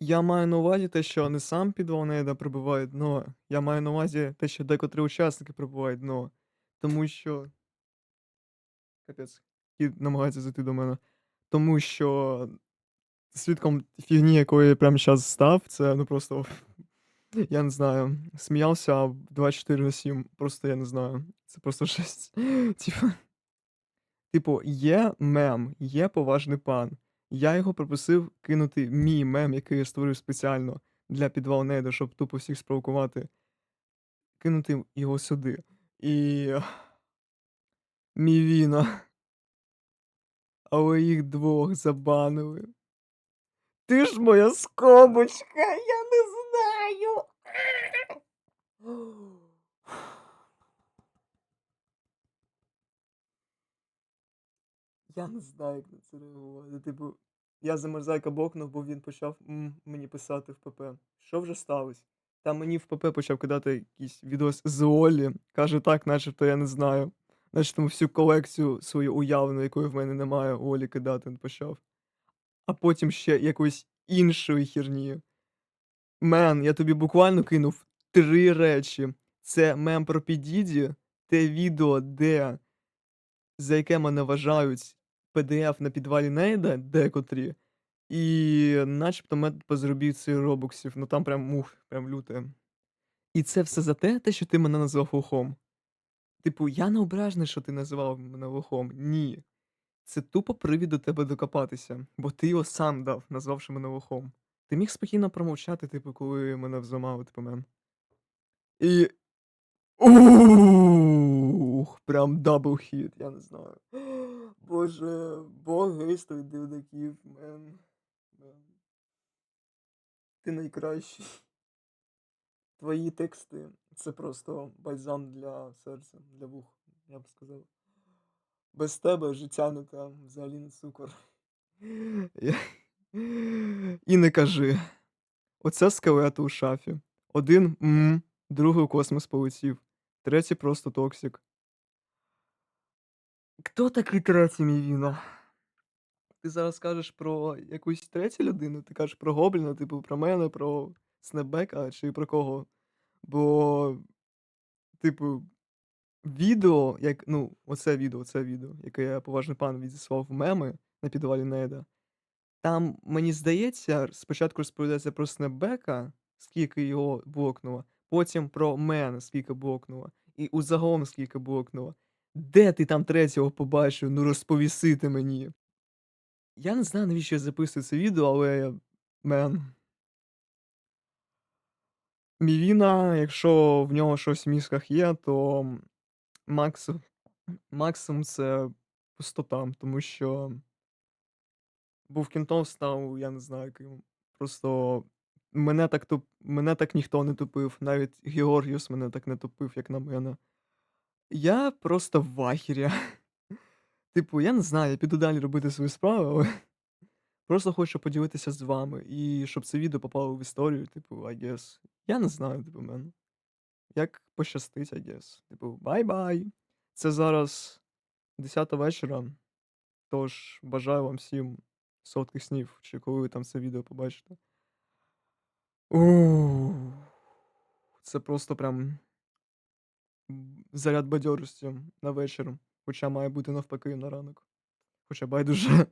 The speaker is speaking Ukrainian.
Я маю на увазі те, що не сам підвал Нейда пробиває дно. Я маю на увазі те, що декотрі учасники пробивають дно. Тому що Капець, кіт намагається зайти до мене. Тому що свідком фігні, якої я прямо щас став, це ну просто я не знаю, сміявся 24 на 7. Просто я не знаю. Це просто жесть. Типу, є мем, є поважний пан. Я його попросив кинути мій мем, який я створив спеціально для підвал Нейда, щоб тупо всіх спровокувати. Кинути його сюди. І Мівіна. Але їх двох забанили. Ти ж моя скобочка, я не знаю. Я не знаю, як на це реагувати. Типу, я за Мерзайка бокнув, бо він почав мені писати в ПП. Що вже сталося? Та мені в ПП почав кидати якийсь відос з Оллі. Каже так, начебто я не знаю. Начебто всю колекцію свою уявну, якої в мене немає, Олі кидати почав. А потім ще якоїсь іншої херні. Мен, я тобі буквально кинув 3 речі. Це мем про Пі Діді, те відео, де за яке мене вважають PDF на підвалі Нейда декотрі, і начебто метод по заробітці робоксів. Ну там прям ух, прям люте. І це все за те, те, що ти мене назвав лохом. Типу, я не ображений, що ти називав мене лохом. Ні. Це тупо привід до тебе докопатися, бо ти його сам дав, назвавши мене лохом. Ти міг спокійно промовчати, типу, коли мене взламали, типу, мен. І. Ух, прям даблхіт, я не знаю. Боже, бог гейсту дивників, мен. Мен. Ти найкращий. Твої тексти це просто бальзам для серця, для вух, я б сказав. Без тебе життя не те, взагалі не цукор. І не кажи. Оце скелети у шафі. Один м, другий космос полетів, третій просто токсик. Хто такий третій, Мівіна? Ти зараз кажеш про якусь третю людину? Ти кажеш про Гобліна, типу про мене, про Снепбека чи про кого? Бо, типу, відео, як, ну, оце відео, це відео, яке поважний пан відіслав меми на підвалі Нейда. Там, мені здається, спочатку розповідається про Снепбека, скільки його блокнуло, потім про мене, скільки блокнуло, і узагалом скільки блокнуло. Де ти там третього побачив? Ну розповіси ти мені. Я не знаю, навіщо я записую це відео, але мен. Мівіна, якщо в нього щось в мізках є, то максим максимум це пустота, тому що був кінтом, став, я не знаю ким. Просто мене так туп мене так ніхто не тупив, навіть Георгіус мене так не тупив, як на мене. Я просто в ахері. Типу, я не знаю, я піду далі робити свою справу, але просто хочу поділитися з вами, і щоб це відео попало в історію, типу, I guess. Я не знаю, типу, мен. Як пощастить, I guess. Типу, бай-бай. Це зараз 10 вечора, тож бажаю вам всім солодких снів, чи коли ви там це відео побачите. Ух, це просто прям заряд бадьорості на вечір, хоча має бути навпаки на ранок. Хоча байдуже.